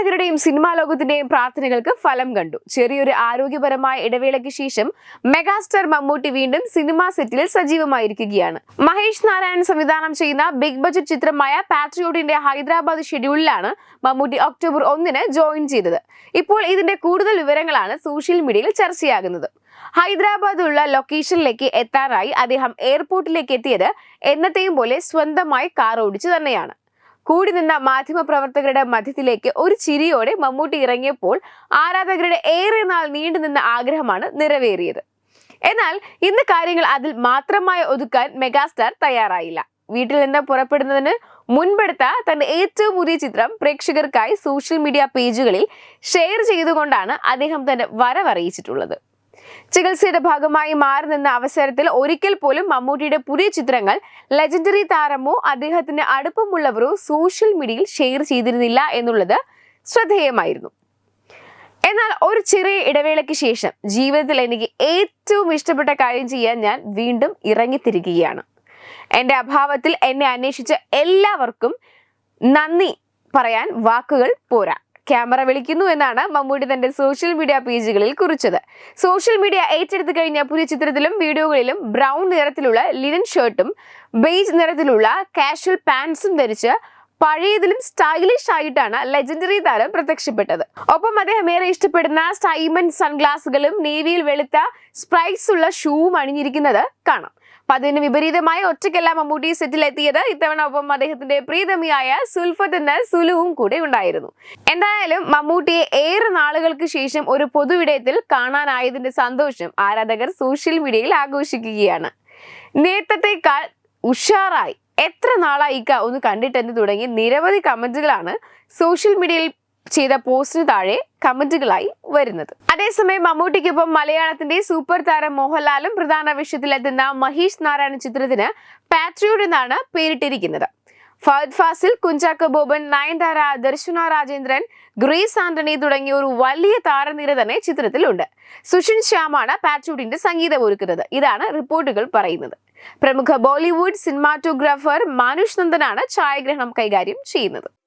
ആരാധകരുടെയും cinema ലോകത്തിന്റെയും പ്രാർത്ഥനകൾക്ക് ഫലം കണ്ടു. ചെറിയൊരു ആരോഗ്യപരമായ ഇടവേളയ്ക്ക് ശേഷം മെഗാസ്റ്റാർ മമ്മൂട്ടി വീണ്ടും സിനിമാ സെറ്റിൽ സജീവമായിരിക്കുകയാണ്. മഹേഷ് നാരായണൻ സംവിധാനം ചെയ്യുന്ന ബിഗ് ബജറ്റ് ചിത്രമായ പാട്രിയോട്ടിന്റെ ഹൈദരാബാദ് ഷെഡ്യൂളിലാണ് മമ്മൂട്ടി ഒക്ടോബർ ഒന്നിന് ജോയിൻ ചെയ്തത്. ഇപ്പോൾ ഇതിന്റെ കൂടുതൽ വിവരങ്ങളാണ് സോഷ്യൽ മീഡിയയിൽ ചർച്ചയാകുന്നത്. ഹൈദരാബാദിലുള്ള ലൊക്കേഷനിലേക്ക് എത്താനായി അദ്ദേഹം എയർപോർട്ടിലേക്ക് എത്തിയത് എന്നത്തെയും പോലെ സ്വന്തമായി കാർ ഓടിച്ചു തന്നെയാണ്. കൂടി നിന്ന മാധ്യമപ്രവർത്തകരുടെ മധ്യത്തിലേക്ക് ഒരു ചിരിയോടെ മമ്മൂട്ടി ഇറങ്ങിയപ്പോൾ ആരാധകരുടെ ഏറെ നാൾ നീണ്ടുനിന്ന ആഗ്രഹമാണ് നിറവേറിയത്. എന്നാൽ ഇന്ന് കാര്യങ്ങൾ അതിൽ മാത്രമായി ഒതുക്കാൻ മെഗാസ്റ്റാർ തയ്യാറായില്ല. വീട്ടിൽ നിന്ന് പുറപ്പെടുന്നതിന് മുൻപെടുത്ത തന്റെ ഏറ്റവും പുതിയ ചിത്രം പ്രേക്ഷകർക്കായി സോഷ്യൽ മീഡിയ പേജുകളിൽ ഷെയർ ചെയ്തുകൊണ്ടാണ് അദ്ദേഹം തന്റെ വരവറിയിച്ചിട്ടുള്ളത് ചികിത്സയുടെ ഭാഗമായി മാറി നിന്ന അവസരത്തിൽ ഒരിക്കൽ പോലും മമ്മൂട്ടിയുടെ പുതിയ ചിത്രങ്ങൾ ലെജൻഡറി താരമോ അദ്ദേഹത്തിന് അടുപ്പമുള്ളവരോ സോഷ്യൽ മീഡിയയിൽ ഷെയർ ചെയ്തിരുന്നില്ല എന്നുള്ളത് ശ്രദ്ധേയമായിരുന്നു. എന്നാൽ ഒരു ചെറിയ ഇടവേളയ്ക്ക് ശേഷം ജീവിതത്തിൽ എനിക്ക് ഏറ്റവും ഇഷ്ടപ്പെട്ട കാര്യം ചെയ്യാൻ ഞാൻ വീണ്ടും ഇറങ്ങിത്തിരിക്കുകയാണ്. എന്റെ അഭാവത്തിൽ എന്നെ അന്വേഷിച്ച എല്ലാവർക്കും നന്ദി പറയാൻ വാക്കുകൾ പോരാ. ക്യാമറ വിളിക്കുന്നു എന്നാണ് മമ്മൂട്ടി തന്റെ സോഷ്യൽ മീഡിയ പേജുകളിൽ കുറിച്ചത്. സോഷ്യൽ മീഡിയ ഏറ്റെടുത്തു കഴിഞ്ഞ പുതിയ ചിത്രത്തിലും വീഡിയോകളിലും ബ്രൗൺ നിറത്തിലുള്ള ലിനൻ ഷർട്ടും ബെയ്ജ് നിറത്തിലുള്ള കാഷ്വൽ പാൻസും ധരിച്ച് പഴയതിലും സ്റ്റൈലിഷ് ആയിട്ടാണ് ലെജൻഡറി താരം പ്രത്യക്ഷപ്പെട്ടത്. ഒപ്പം അദ്ദേഹം ഏറെ ഇഷ്ടപ്പെടുന്ന സ്റ്റൈമൻ സൺഗ്ലാസുകളും നേവിയിൽ വെളുത്ത സ്പ്രൈസ് ഉള്ള ഷൂവും അണിഞ്ഞിരിക്കുന്നത് കാണാം. അപ്പൊ അതിന് വിപരീതമായി ഒറ്റയ്ക്കല്ല മമ്മൂട്ടി സെറ്റിൽ എത്തിയത്. ഇത്തവണ ഒപ്പം അദ്ദേഹത്തിന്റെ പ്രീതമിയായ സുൽഫത്ത് എന്ന സുലുവും കൂടെ ഉണ്ടായിരുന്നു. എന്തായാലും മമ്മൂട്ടിയെ ഏറെ നാളുകൾക്ക് ശേഷം ഒരു പൊതുവിടയത്തിൽ കാണാനായതിന്റെ സന്തോഷം ആരാധകർ സോഷ്യൽ മീഡിയയിൽ ആഘോഷിക്കുകയാണ്. നേരത്തേക്കാൾ ഉഷാറായി. എത്ര നാളായി ഇക്ക? ഒന്ന് കണ്ടിട്ടെന്ന് തുടങ്ങി നിരവധി കമന്റുകളാണ് സോഷ്യൽ മീഡിയയിൽ ചെയ്ത പോസ്റ്റിന് താഴെ കമന്റുകളായി വരുന്നത്. അതേസമയം മമ്മൂട്ടിക്കൊപ്പം മലയാളത്തിന്റെ സൂപ്പർ താരം മോഹൻലാലും പ്രധാന വിഷയത്തിലെത്തുന്ന മഹേഷ് നാരായണ ചിത്രത്തിന് പാട്രിയോഡ് എന്നാണ് പേരിട്ടിരിക്കുന്നത്. ഫഹദ് ഫാസിൽ കുഞ്ചാക്കോ ബോബൻ നയൻതാര ദർശന രാജേന്ദ്രൻ ഗ്രേസ് ആന്റണി തുടങ്ങിയ ഒരു വലിയ താരനിര തന്നെ ചിത്രത്തിലുണ്ട്. സുഷിൻ ശ്യാമാണ് പാട്രിയോഡിന്റെ സംഗീതം ഒരുക്കുന്നത് ഇതാണ് റിപ്പോർട്ടുകൾ പറയുന്നത്. പ്രമുഖ ബോളിവുഡ് സിനിമാറ്റോഗ്രാഫർ മാനുഷ് നന്ദനാണ് ഛായാഗ്രഹണം കൈകാര്യം ചെയ്യുന്നത്.